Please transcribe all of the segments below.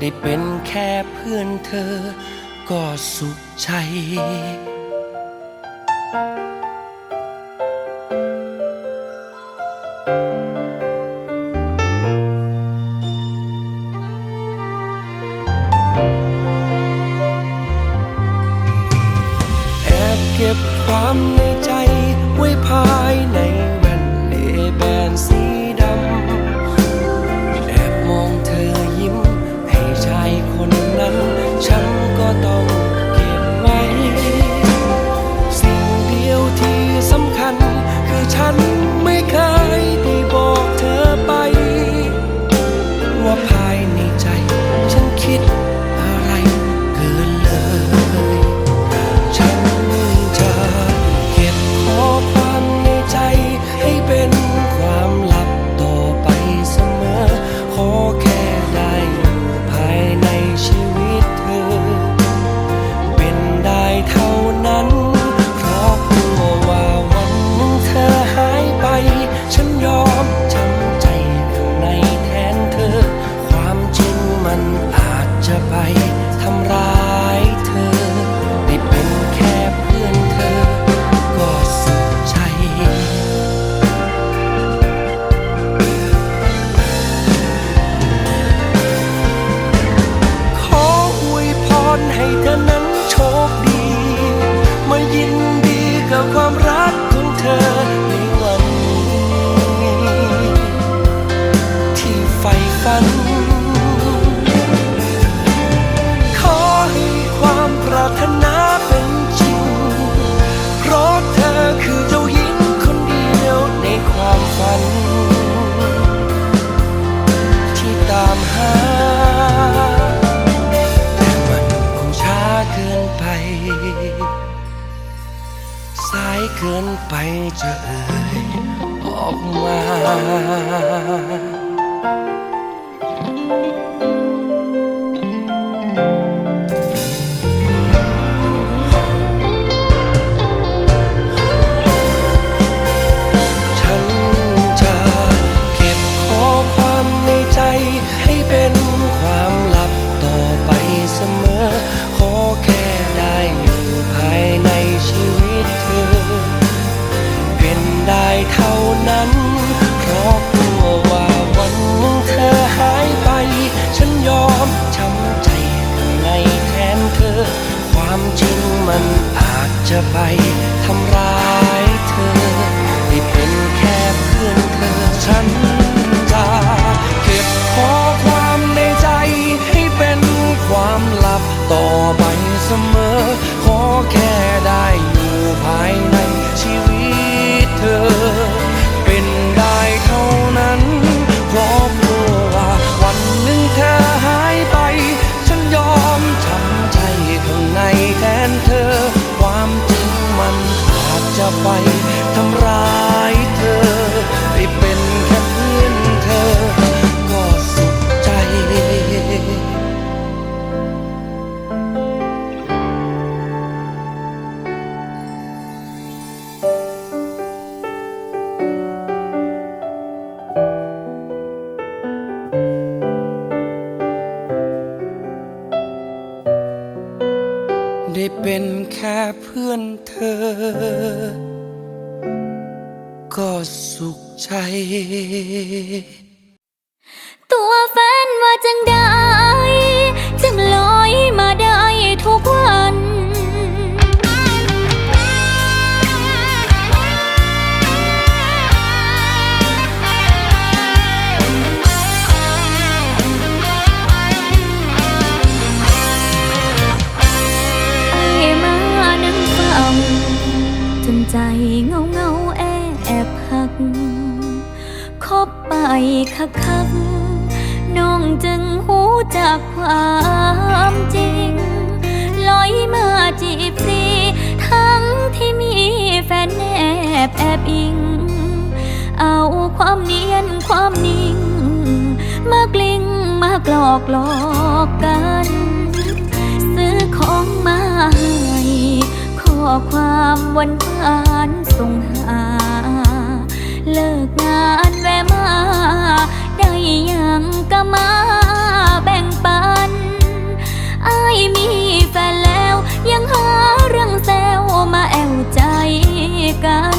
ได้เป็นแค่เพื่อนเธอ ก็สุขใจ แอบเก็บความในใจไว้ภายในแว่นเลแบนสี สายเกินไปจะเอ่ยออกมา apaik ตัวแฟนว่าจังได้ากความจริง ลอยมาจีบซีทั้งที่มีแฟนแอบแอบอิง เอาความเนียนความนิ่ง มากลิ้งมากหลอกหลอกกัน ซื้อของมาให้ข้อความวานหวานส่งหา เลิกงานแวะมา ได้ยังก็มาแบ่งปัน กัน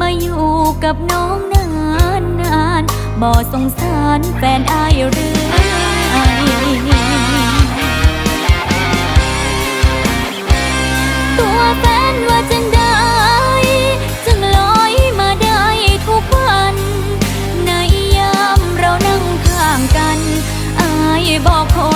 มาอยู่กับน้องนานนานบ่สงสารแฟนอายหรือไอตัวแฟนว่าจังได้จึงลอยมาได้ทุกวัน ในยามเรานั่งข้างกัน อายบอกคน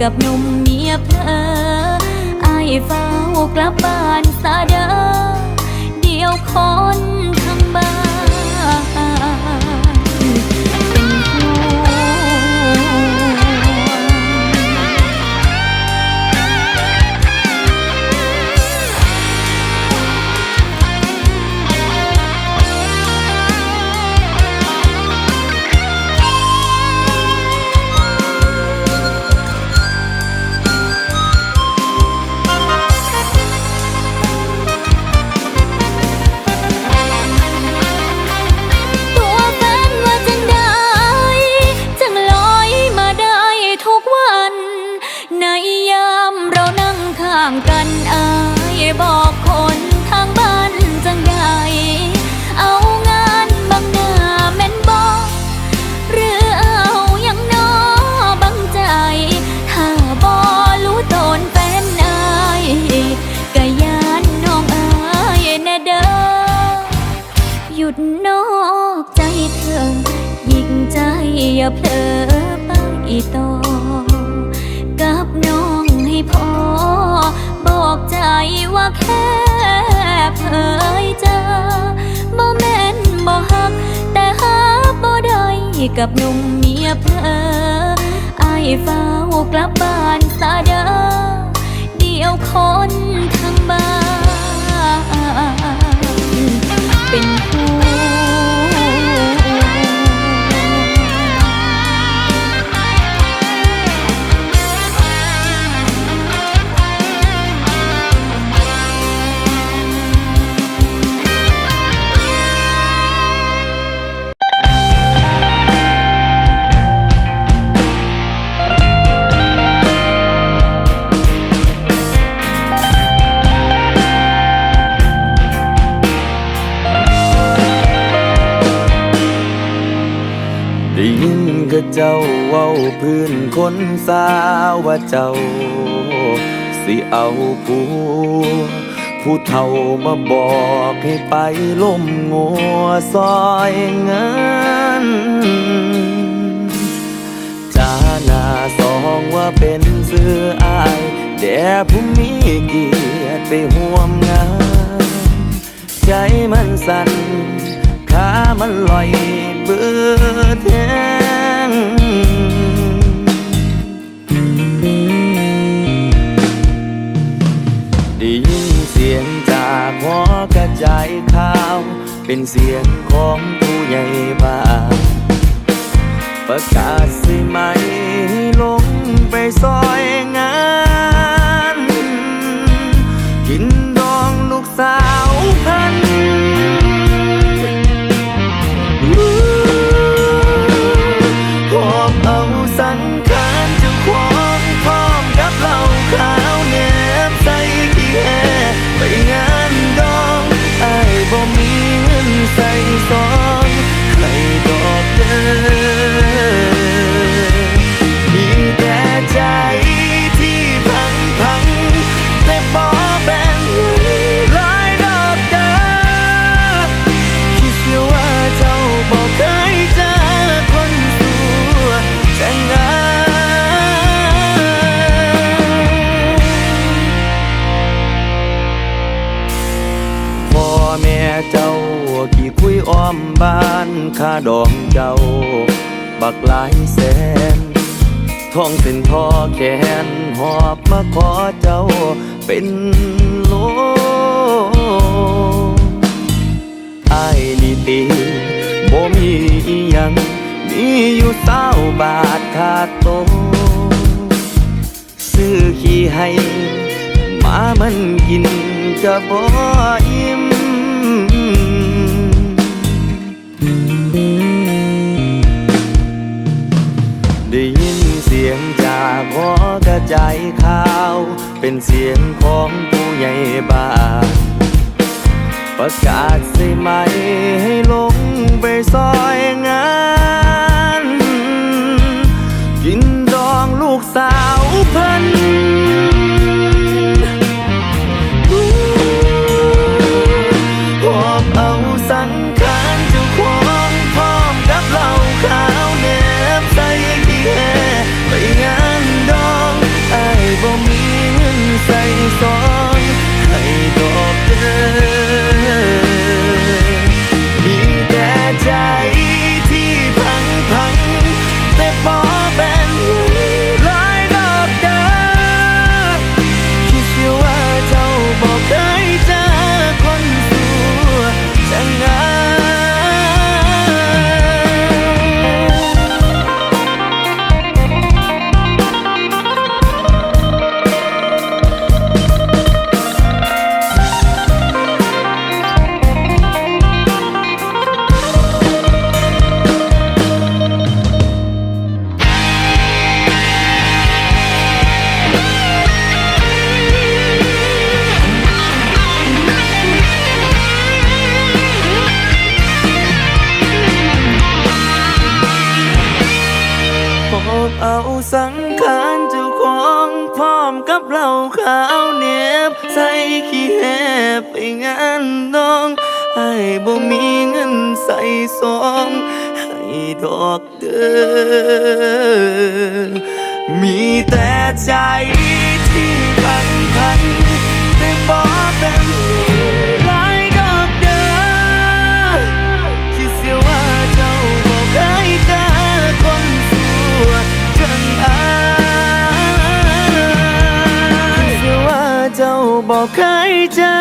กับหนุ่มเมียเพลออายเฝ้ากลับบ้านซาเด้อเดียวคน หนุ่มเมียเพลออายเฝ้ากลับบ้านสาเดาเดียวคนทั้งบ้าน เป็นผู้ เจ้าเว้าพื้นคนสาวว่าเจ้า สิเอาผัวผู้เฒ่ามาบอกให้ไปล้มงัวซอยเงินจาหน้าสองว่าเป็นเสื้ออายแด่ผู้มีเกียรติไปห่วมงาน ใจมันสั่นขามันลอยเบื่อแท ข่าว เป็นเสียงของผู้ใหญ่บ้านประกาศสิไหมให้ลงไปซ้อ เจ้ากี่คุยอ้อมบ้านค่าดองเจ้า บักหลายแสนท้องเส้นพ่อแขนหอบมาขอเจ้าเป็นโลไอ้นี่ตีบ่มีอีหยัง มีอยู่เศร้าบาทขาดโตซื้อขี้ให้หมามันกินจะบ่อิ่ม ได้ยินเสียงจากหอกระจายข่าว เป็นเสียงของผู้ใหญ่บ้านประกาศใส่ไหมให้ลงไปซอยงาน กินดองลูกสาวเพัน ใบอกเคยเจอ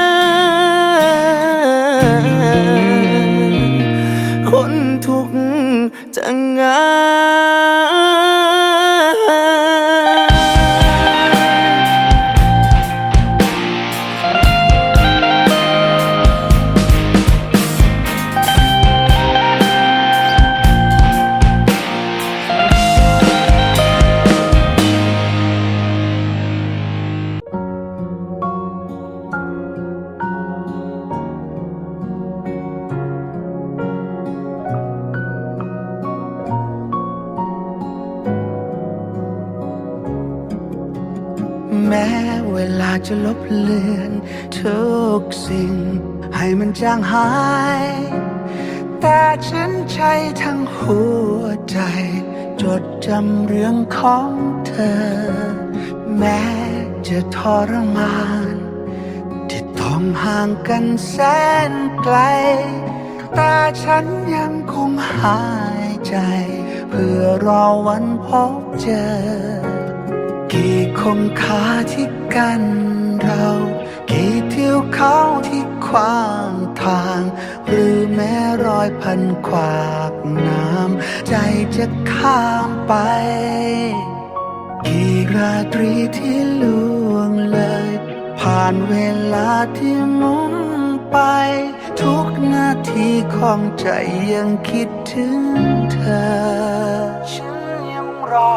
จางหาย แต่ฉันใช้ทั้งหัวใจ จดจำเรื่องของเธอ แม้จะทรมาน ที่ต้องห่างกันแสนไกล แต่ฉันยังคงหายใจ เพื่อรอวันพบเจอ กี่คงคาที่กันเรา กี่เที่ยวเขาที่ขวาง ทาง หรือแม้รอยพันขวากน้ำ ใจจะข้ามไป กี่ราตรีที่ล่วงเลย ผ่านเวลาที่มุนไป ทุกนาทีของใจยังคิดถึงเธอ ฉันยังรอ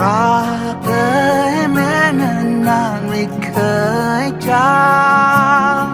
รักเธอแม้นานนานๆไม่เคยจาง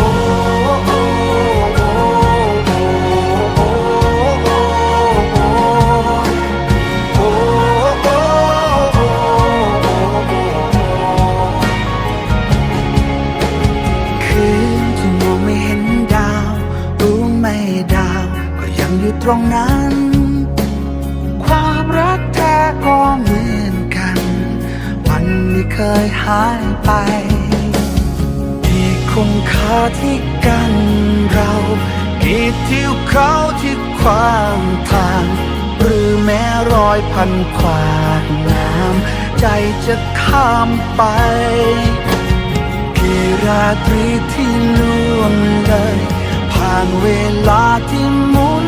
ตรงนั้น ความรักแท้ก็เหมือนกัน มันไม่เคยหายไป ที่คงคาที่กันเรากี่ทิวเขาที่ขวางทาง หรือแม้รอยพันขวากน้ำใจจะข้ามไปกี่ราตรีที่ล่วงเลย ผ่านเวลาที่หมุน